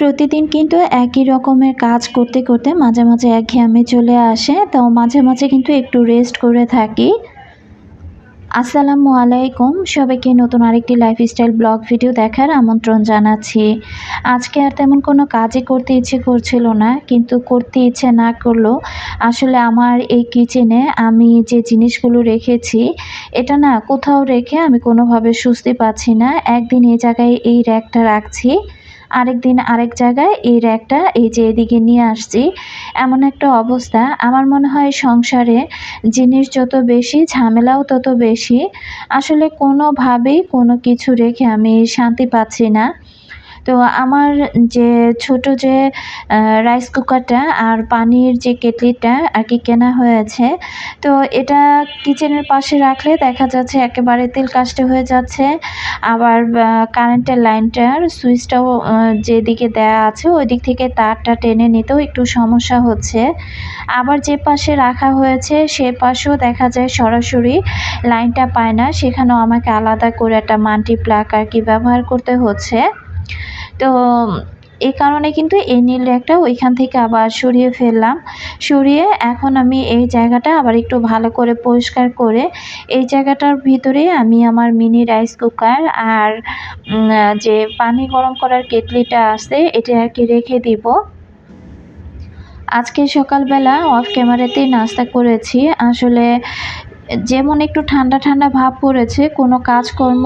প্রতিদিন কিন্তু একই রকমের কাজ করতে করতে মাঝে মাঝে একঘেয়েমি চলে আসে, তো মাঝে মাঝে কিন্তু একটু রেস্ট করে থাকি। আসসালামু আলাইকুম, সবাইকে নতুন আরেকটি লাইফস্টাইল ব্লগ ভিডিও দেখার আমন্ত্রণ জানাচ্ছি। আজকে আর তেমন কোনো কাজই করতে ইচ্ছে করছিল না, কিন্তু করতে ইচ্ছে না করলেও আসলে আমার এই কিচেনে আমি যে জিনিসগুলো রেখেছি, এটা না কোথাও রেখে আমি কোনোভাবে স্বস্তি পাচ্ছি না। একদিন এই জায়গায় এই র্যাকটা রাখছি। আরেক দিন আরেক জায়গায় এই র্যাকটা এই যে এদিকে নিয়ে আসছি, এমন একটা অবস্থা। আমার মনে হয় সংসারে জিনিস যত বেশি, ঝামেলাও তত বেশি। আসলে কোনোভাবেই কোনো কিছু রেখে আমি শান্তি পাচ্ছি না। তো আমার যে ছোট যে রাইস কুকারটা আর পানির যে কেটলিটা আর কি কেনা হয়েছে, তো এটা কিচেনের পাশে রাখলে দেখা যাচ্ছে একেবারে তেল কাস্টে হয়ে যাচ্ছে। আবার কারেন্টের লাইনটার সুইচটাও যেদিকে দেয়া আছে ওই দিক থেকে তারটা টেনে নিতেও একটু সমস্যা হচ্ছে। আবার যে পাশে রাখা হয়েছে সে পাশেও দেখা যায় সরাসরি লাইনটা পায় না। সেখানেও আমাকে আলাদা করে একটা মাল্টি প্লাগ আর কি ব্যবহার করতে হচ্ছে। তো এই কারণে কিন্তু এই নীল র্যাকটা ওইখান থেকে আবার সরিয়ে ফেললাম। সরিয়ে এখন আমি এই জায়গাটা আবার একটু ভালো করে পরিষ্কার করে এই জায়গাটার ভিতরে আমি আমার মিনি রাইস কুকার আর যে পানি গরম করার কেটলিটা আছে, এটা আর কি রেখে দিব। আজকে সকালবেলা অফ ক্যামেরাতেই নাস্তা করেছি। আসলে যেমন একটু ঠান্ডা ঠান্ডা ভাব পড়েছে, কোনো কাজকর্ম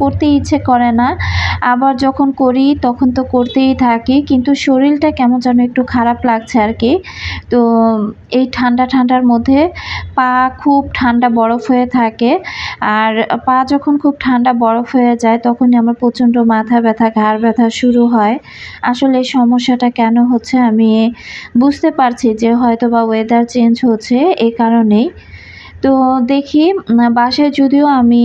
করতে ইচ্ছে করে না। আবার যখন করি, তখন তো করতেই থাকি, কিন্তু শরীরটা কেমন যেন একটু খারাপ লাগছে আর কি। তো এই ঠান্ডা ঠান্ডার মধ্যে পা খুব ঠান্ডা বরফ হয়ে থাকে, আর পা যখন খুব ঠান্ডা বরফ হয়ে যায়, তখনই আমার প্রচণ্ড মাথা ব্যথা, ঘাড় ব্যথা শুরু হয়। আসলে এই সমস্যাটা কেন হচ্ছে আমি বুঝতে পারছি যে হয়তো বা ওয়েদার চেঞ্জ হচ্ছে এই কারণেই। তো দেখি বাসায় যদিও আমি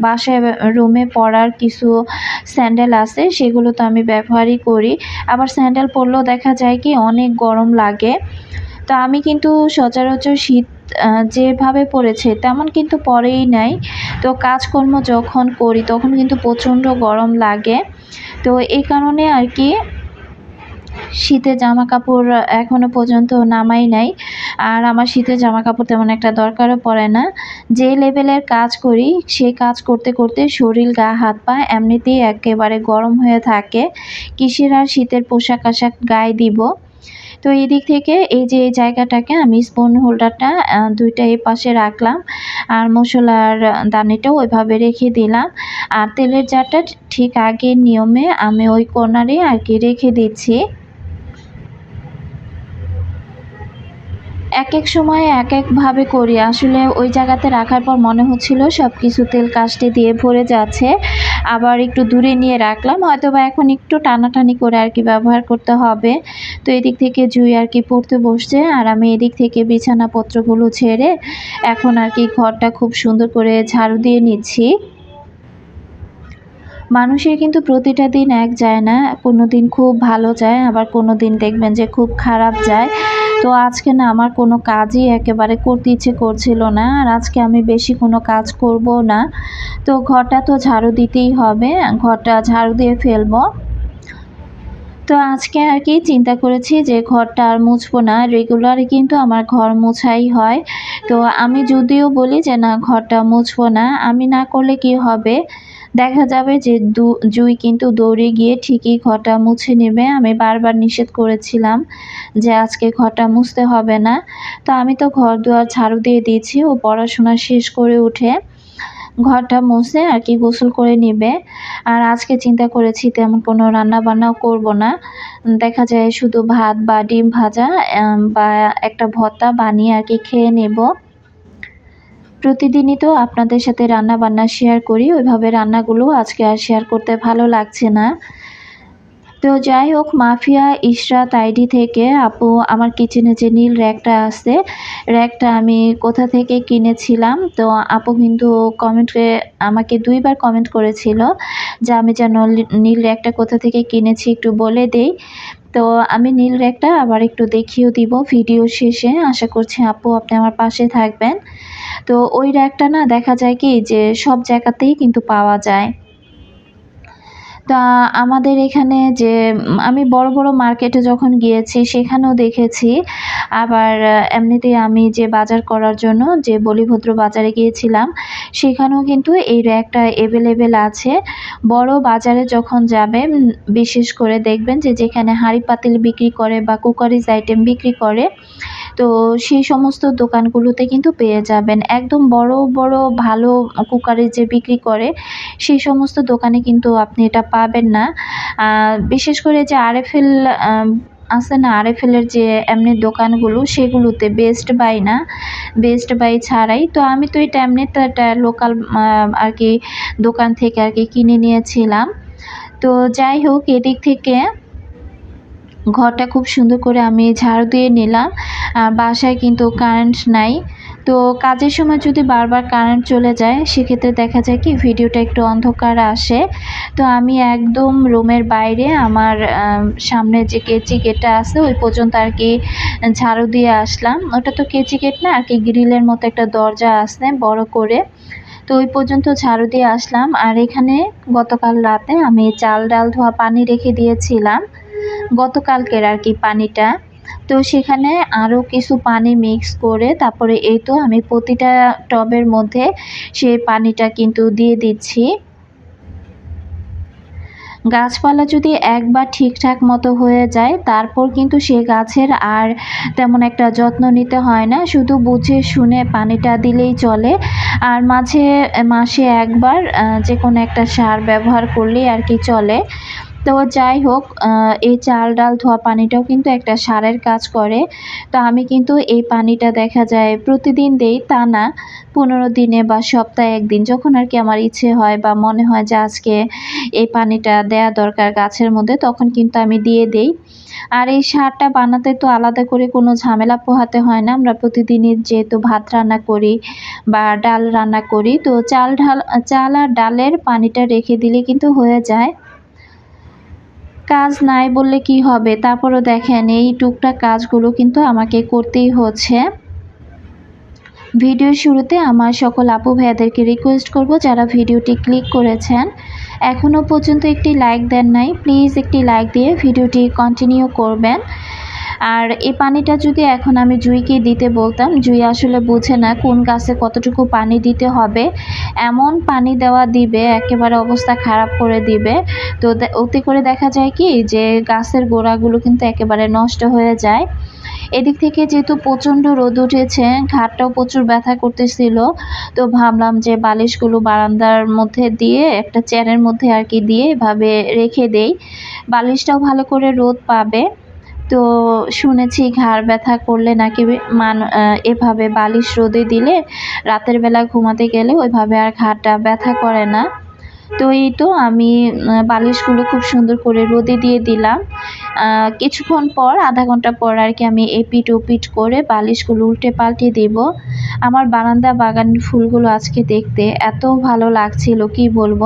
বাসায় রুমে পরার কিছু স্যান্ডেল আছে, সেগুলো তো আমি ব্যবহারই করি। আবার স্যান্ডেল পরলেও দেখা যায় কি, অনেক গরম লাগে। তো আমি কিন্তু সচরাচর শীত যেভাবে পড়েছে তেমন কিন্তু পরেই নাই। তো কাজকর্ম যখন করি, তখন কিন্তু প্রচণ্ড গরম লাগে। তো এই কারণে আর কি শীতের জামা কাপড় এখনও পর্যন্ত নামাই নাই। আর আমার শীতের জামা কাপড় তেমন একটা দরকারও পড়ে না। যে লেভেলের কাজ করি সেই কাজ করতে করতে শরীর, গা, হাত, পা এমনিতেই একেবারে গরম হয়ে থাকে। কিসের আর শীতের পোশাক আশাক গায়ে দিব? তো এই দিক থেকে এই যে এই জায়গাটাকে আমি স্পুন হোল্ডারটা দুইটা এই পাশে রাখলাম। আর মশলার দানিটাও ওইভাবে রেখে দিলাম। আর তেলের জারটা ঠিক আগের নিয়মে আমি ওই কর্নারে আর কি রেখে দিচ্ছি। এক এক সময় এক একভাবে করি। আসলে ওই জায়গাতে রাখার পর মনে হচ্ছিল সব কিছু তেল কাস্টে দিয়ে ভরে যাচ্ছে। আবার একটু দূরে নিয়ে রাখলাম। হয়তো বা এখন একটু টানাটানি করে আর কি ব্যবহার করতে হবে। তো এদিক থেকে জুই আর কি পড়তে বসছে। আর আমি এদিক থেকে বিছানাপত্রগুলো ছেড়ে এখন আর কি ঘরটা খুব সুন্দর করে ঝাড়ু দিয়ে নিচ্ছি। মানুষের কিন্তু প্রতিটা দিন এক যায় না। কোনো দিন খুব ভালো যায়, আবার কোনো দিন দেখবেন যে খুব খারাপ যায়। তো আজকে না আমার কোনো কাজই একেবারে করতে ইচ্ছে করছিল না, আর আজকে আমি বেশি কোনো কাজ করব না। তো ঘরটা তো ঝাড়ু দিতেই হবে, ঘরটা ঝাড়ু দিয়ে ফেলব। তো আজকে আর কি চিন্তা করেছি যে ঘরটা আর মুছবো না রেগুলারই কিন্তু আমার ঘর মোছাই হয়। তো আমি যদিও বলি যে না, ঘরটা মুছবো না, আমি না করলে কি হবে? দেখা যাবে যে জুই কিন্তু দৌড়ে গিয়ে ঠিকই ঘরটা মুছে নেবে। আমি বারবার নিষেধ করেছিলাম যে আজকে ঘরটা মুছতে হবে না। তো আমি তো ঘর দুয়ার ঝাড়ু দিয়ে দিয়েছি, ও পড়াশোনা শেষ করে উঠে ঘরটা মুছে আর কি গোসল করে নেবে। আর আজকে চিন্তা করেছি তেমন কোনো রান্না বান্নাও করব না। দেখা যায় শুধু ভাত বা ডিম ভাজা বা একটা ভর্তা বানিয়ে আর কি খেয়ে নেব। প্রতিদিনই তো আপনাদের সাথে রান্না বান্না শেয়ার করি। ওইভাবে রান্নাগুলো আজকে আর শেয়ার করতে ভালো লাগছে না। তো যাই হোক, মাফিয়া ইশরাত আইডি থেকে আপু, আমার কিচেনে যে নীল র্যাকটা আছে, র্যাকটা আমি কোথা থেকে কিনেছিলাম? তো আপু কিন্তু কমেন্টে আমাকে দুইবার কমেন্ট করেছিল যে আমি যেন নীল র্যাকটা কোথা থেকে কিনেছি একটু বলে দেই। তো আমি নীল র্যাকটা আবার একটু দেখিয়েও দিব ভিডিও শেষে। আশা করছি আপু আপনি আমার পাশে থাকবেন। তো ওই র্যাকটা না দেখা যায় কি যে সব জায়গাতেই কিন্তু পাওয়া যায়। তা আমাদের এখানে যে আমি বড় বড় মার্কেটে যখন গিয়েছি সেখানেও দেখেছি। আবার আহ, এমনিতেই আমি যে বাজার করার জন্য যে বলিভদ্র বাজারে গিয়েছিলাম সেখানেও কিন্তু এই র্যাকটা অ্যাভেলেবেল আছে। বড় বাজারে যখন যাবে বিশেষ করে দেখবেন যে যেখানে হাঁড়ি পাতিল বিক্রি করে বা কুকারিজ আইটেম বিক্রি করে তো সেই সমস্ত দোকানগুলোতে কিন্তু পেয়ে যাবেন। একদম বড় বড়, ভালো কুকারে যে বিক্রি করে, সেই সমস্ত দোকানে কিন্তু আপনি এটা পাবেন না। বিশেষ করে যে আরএফএল আছে না আরএফএলের যে এমনি দোকানগুলো, সেগুলোতে বেস্ট বাই না। বেস্ট বাই ছাড়াই। তো আমি তো এটা এমনি একটা লোকাল আর কি দোকান থেকে আর কি কিনে নিয়েছিলাম। তো যাই হোক, এদিক থেকে ঘরটা খুব সুন্দর করে আমি ঝাড়ু দিয়ে নিলাম। বাসায় কিন্তু কারেন্ট নাই। তো কাজের সময় যদি বারবার কারেন্ট চলে যায় সেক্ষেত্রে দেখা যায় কি ভিডিওটা একটু অন্ধকার আসে। তো আমি একদম রুমের বাইরে আমার আম, সামনে যে কেচি গেটটা আছে ওই পর্যন্ত আর কি ঝাড়ু দিয়ে আসলাম। ওটা তো কেচি গেট না আর কি গ্রিলের মতো একটা দরজা আছে বড় করে। তো ওই পর্যন্ত ঝাড়ু দিয়ে আসলাম। আর এখানে গতকাল রাতে আমি চাল ডাল ধোয়া পানি রেখে দিয়েছিলাম। গতকালকের আর কি পানিটা। তো সেখানে আরও কিছু পানি মিক্স করে তারপরে এই তো আমি প্রতিটা টবের মধ্যে সেই পানিটা কিন্তু দিয়ে দিচ্ছি। গাছপালা যদি একবার ঠিকঠাক মতো হয়ে যায়, তারপর কিন্তু সে গাছের আর তেমন একটা যত্ন নিতে হয় না, শুধু বুঝে শুনে পানিটা দিলেই চলে। আর মাঝে, মাসে একবার যে কোনো একটা সার ব্যবহার করলেই আর কি চলে। তো যাই হোক এই চাল ডাল ধোয়া পানিটাও কিন্তু একটা সারের কাজ করে। তো আমি কিন্তু এই পানিটা দেখা যায় প্রতিদিন দেই তা না, পনেরো দিনে বা সপ্তাহে একদিন। যখন আর কি আমার ইচ্ছে হয় বা মনে হয় যে আজকে এই পানিটা দেয়া দরকার গাছের মধ্যে, তখন কিন্তু আমি দিয়ে দেই। আর এই সারটা বানাতে তো আলাদা করে কোনো ঝামেলা পোহাতে হয় না। আমরা প্রতিদিনই যেহেতু ভাত রান্না করি বা ডাল রান্না করি, তো চাল ঢাল, চাল আর ডালের পানিটা রেখে দিলে কিন্তু হয়ে যায়। কাজ নাই বললে কি হবে? তারপরও দেখেন, এই টুকটা কাজগুলো কিন্তু আমাকে করতেই হচ্ছে। ভিডিও শুরুতে আমার সকল আপু ভাইয়াদেরকে রিকোয়েস্ট করব যারা ভিডিওটি ক্লিক করেছেন। এখনও পর্যন্ত একটি লাইক দেন নাই। প্লিজ একটি লাইক দিয়ে ভিডিওটি কন্টিনিউ করবেন। আর এই পানিটা যদি এখন আমি জুইকে দিতে বলতাম, জুই আসলে বুঝে না কোন গাছে কতটুকু পানি দিতে হবে। এমন পানি দেওয়া দিবে, একেবারে অবস্থা খারাপ করে দিবে। তো ওতে করে দেখা যায় কি যে গাছের গোড়াগুলো কিন্তু একেবারে নষ্ট হয়ে যায়। এদিক থেকে যেহেতু প্রচণ্ড রোদ উঠেছে, ঘাটটাও প্রচুর ব্যথা করতেছিল, তো ভাবলাম যে বালিশগুলো বারান্দার মধ্যে দিয়ে, একটা চেয়ারের মধ্যে আর কি দিয়ে এভাবে রেখে দেই। বালিশটাও ভালো করে রোদ পাবে। তো শুনেছি ঘাড় ব্যথা করলে নাকি মান এভাবে বালিশ রোদে দিলে রাতের বেলা ঘুমাতে গেলে ওইভাবে আর ঘাড়টা ব্যথা করে না। তো এই তো আমি বালিশগুলো খুব সুন্দর করে রোদে দিয়ে দিলাম। কিছুক্ষণ পর, আধা ঘণ্টা পর আর কি আমি এপিট ওপিট করে বালিশগুলো উল্টে পাল্টে দিব। আমার বারান্দা বাগান ফুলগুলো আজকে দেখতে এত ভালো লাগছিল, কি বলব?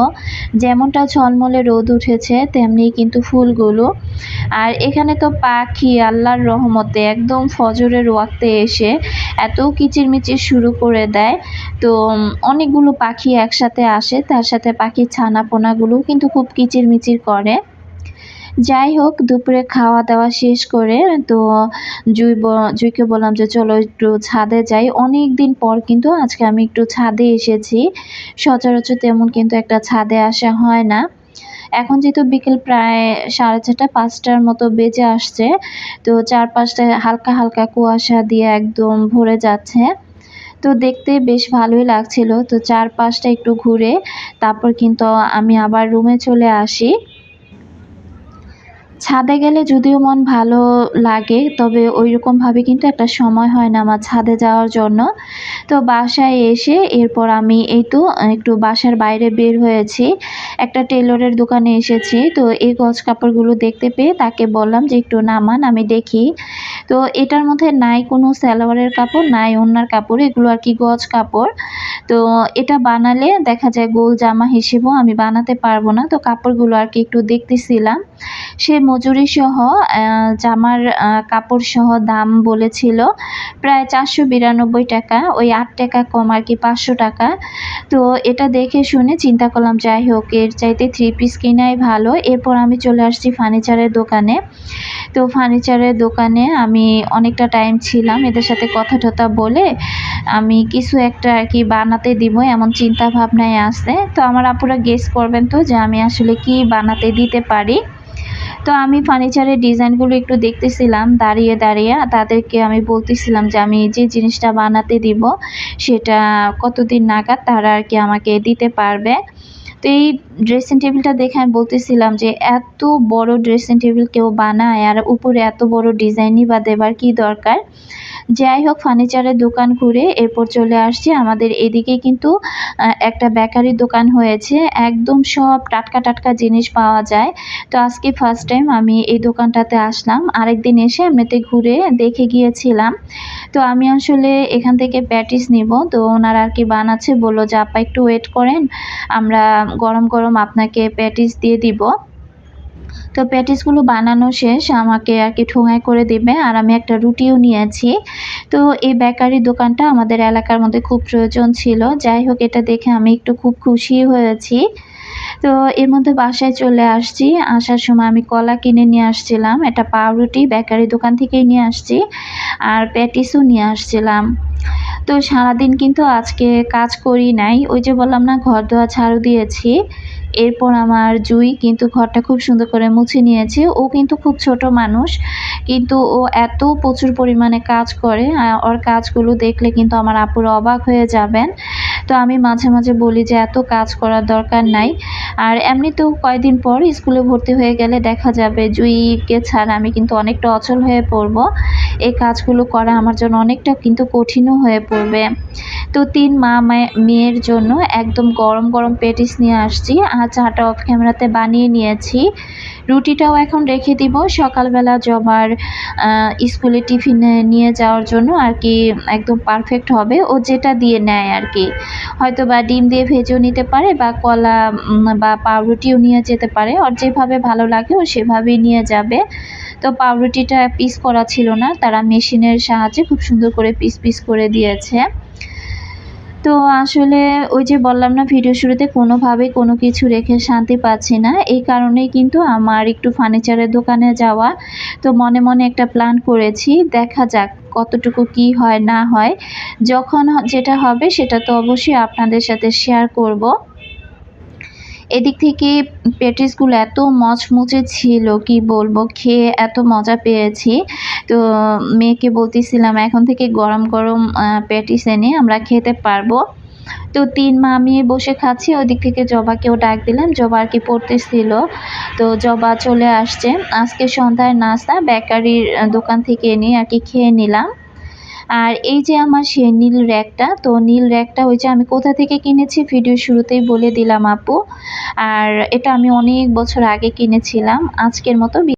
যেমনটা ঝলমলে রোদ উঠেছে, তেমনি কিন্তু ফুলগুলো। আর এখানে তো পাখি, আল্লাহর রহমতে একদম ফজরের ওয়াক্তে এসে এত কিচিরমিচির শুরু করে দেয়। তো অনেকগুলো পাখি একসাথে আসে, তার সাথে পাখির ছানাপোনাগুলোও কিন্তু খুব কিচিরমিচির করে। যাই হোক, দুপুরে খাওয়া দাওয়া শেষ করে তো জুই জুইকে বললাম যে, চলো একটু ছাদে যাই। অনেক দিন পর কিন্তু আজকে আমি একটু ছাদে এসেছি। সচরাচর তেমন কিন্তু একটা ছাদে আসা হয় না। এখন যেহেতু বিকেল প্রায় সাড়ে চারটা পাঁচটার মতো বেজে আসছে, তো চারপাশটায় হালকা হালকা কুয়াশা দিয়ে একদম ভরে যাচ্ছে। তো দেখতে বেশ ভালোই লাগছিল। তো চারপাশটা একটু ঘুরে তারপর কিন্তু আমি আবার রুমে চলে আসি। ছাদে গেলে যদিও মন ভালো লাগে, তবে ওই রকমভাবে কিন্তু একটা সময় হয় না আমার ছাদে যাওয়ার জন্য। তো বাসায় এসে এরপর আমি এই তো, একটু বাসার বাইরে বের হয়েছি। একটা টেলরের দোকানে এসেছি। তো এই গজ কাপড়গুলো দেখতে পেয়ে তাকে বললাম যে, একটু নামান, আমি দেখি। তো এটার মধ্যে নাই কোনো সালোয়ারের কাপড়, নাই ওনার কাপড়, এগুলো আর কি গজ কাপড়। তো এটা বানালে দেখা যায় গোল জামা হিসেবেও আমি বানাতে পারব না। তো কাপড়গুলো আর কি একটু দেখতেছিলাম। সে মজুরি সহ জামার কাপড় সহ দাম বলেছিল প্রায় চারশো বিরানব্বই টাকা, ওই আট টাকা কম আর কি পাঁচশো টাকা। তো এটা দেখে শুনে চিন্তা করলাম, যাই হোক, এর চাইতে থ্রি পিস কিনাই ভালো। এরপর আমি চলে আসছি ফার্নিচারের দোকানে। তো ফার্নিচারের দোকানে আমি অনেকটা টাইম ছিলাম এদের সাথে কথা টথা বলে আমি কিছু একটা আর কি বানাতে দিব, এমন চিন্তা ভাবনায় আসে তো আমার আপুরা গেস করবেন তো যে আমি আসলে কি বানাতে দিতে পারি। তো আমি ফার্নিচারের ডিজাইনগুলো একটু দেখতেছিলাম, দাঁড়িয়ে দাঁড়িয়ে তাদেরকে আমি বলতেছিলাম যে আমি যে জিনিসটা বানাতে দিব, সেটা কতদিন নাগাদ তারা আর কি আমাকে দিতে পারবে। তো এই ড্রেসিং টেবিলটা দেখে আমি বলতেছিলাম যে এত বড় ড্রেসিং টেবিল কেউ বানায় আর উপরে এত বড় ডিজাইনই বা দেবার কি দরকার? যাই হোক ফার্নিচারের দোকান ঘুরে এরপর চলে আসছি। আমাদের এদিকে কিন্তু একটা বেকারির দোকান হয়েছে। একদম সব টাটকা টাটকা জিনিস পাওয়া যায়। তো আজকে ফার্স্ট টাইম আমি এই দোকানটাতে আসলাম। আরেকদিন এসে এমনিতে ঘুরে দেখে গিয়েছিলাম। তো আমি আসলে এখান থেকে প্যাটিস নিব। তো ওনারা আর কি বানাচ্ছে বলল যে, আপা, একটু ওয়েট করেন। আমরা গরম গরম আপনাকে প্যাটিস দিয়ে দিব। তো প্যাটিসগুলো বানানো শেষ, আমাকে আর কি ঠোঙায় করে দেবে, আর আমি একটা রুটিও নিয়েছি। তো এই বেকারি দোকানটা আমাদের এলাকার মধ্যে খুব প্রয়োজন ছিল, যাই হোক এটা দেখে আমি একটু খুব খুশি হয়েছি। তো এর মধ্যে বাসায় চলে আসছি, আসার সময় আমি কলা কিনে নিয়ে আসছিলাম এটা পাউরুটি বেকারি দোকান থেকেই নিয়ে আসছি, আর প্যাটিসও নিয়ে আসছিলাম। তো সারাদিন কিন্তু আজকে কাজ করি নাই, ওই যে বললাম না ঘর ধোয়া ঝাড়ু দিয়েছি। এরপর আমার জুই কিন্তু ঘরটা খুব সুন্দর করে মুছে নিয়েছে। ও কিন্তু খুব ছোট মানুষ, কিন্তু ও এত প্রচুর পরিমাণে কাজ করে ওর কাজগুলো দেখলে কিন্তু আমার আপুরা অবাক হয়ে যাবেন। তো আমি মাঝে মাঝে বলি যে এত কাজ করার দরকার নাই। আর এমনিতেও কয়েকদিন পর স্কুলে ভর্তি হয়ে গেলে দেখা যাবে জুইকে ছাড়া, আমি কিন্তু অনেকটা অচল হয়ে পড়ব। এই কাজগুলো করা আমার জন্য অনেকটা কিন্তু কঠিনও হয়ে পড়বে। তো তিন মা মেয়ের জন্য একদম গরম গরম পেটিস নিয়ে আসছি। আর চাটা অফ ক্যামেরাতে বানিয়ে নিয়েছি। রুটিটাও এখন রেখে দিব। সকালবেলা জবার স্কুলে টিফিনে নিয়ে যাওয়ার জন্য আর কি একদম পারফেক্ট হবে। ও যেটা দিয়ে নেয় আর কি। হয়তো বা ডিম দিয়ে ভেজেও নিতে পারে বা কলা বা পাউরুটিও নিয়ে যেতে পারে। ওর যেভাবে ভালো লাগে ও সেভাবেই নিয়ে যাবে। তো পাউরুটিটা পিস করা ছিল না। তারা মেশিনের সাহায্যে খুব সুন্দর করে পিস পিস করে দিয়েছে। তো আসলে ওই যে বললাম না ভিডিও শুরুতে কোনোভাবে কোনো কিছু রেখে শান্তি পাচ্ছি না। এই কারণেই কিন্তু আমার একটু ফার্নিচারের দোকানে যাওয়া। তো মনে মনে একটা প্ল্যান করেছি। দেখা যাক কতটুকু কি হয়, না হয়। যখন যেটা হবে সেটা তো অবশ্যই আপনাদের সাথে শেয়ার করব। এদিক থেকে প্যাটিসগুলো এত মচমচে ছিল, কি বলব, খেয়ে এত মজা পেয়েছি। তো মেয়েকে বলতেছিলাম, এখন থেকে গরম গরম প্যাটিস এনে আমরা খেতে পারব। তো তিন মা আমি বসে খাচ্ছি, ওদিক থেকে জবাকেও ডাক দিলাম, জবা আর কি পড়তেছিল। তো জবা চলে আসছে। আজকে সন্ধ্যায় নাস্তা, বেকারির দোকান থেকে এনে আর কি খেয়ে নিলাম। আর এই যে আমার সে নীল র্যাকটা, তো নীল র্যাকটা ওই যে আমি কোথা থেকে কিনেছি ভিডিও শুরুতেই বলে দিলাম আপু। আর এটা আমি অনেক বছর আগে কিনেছিলাম, আজকের মতো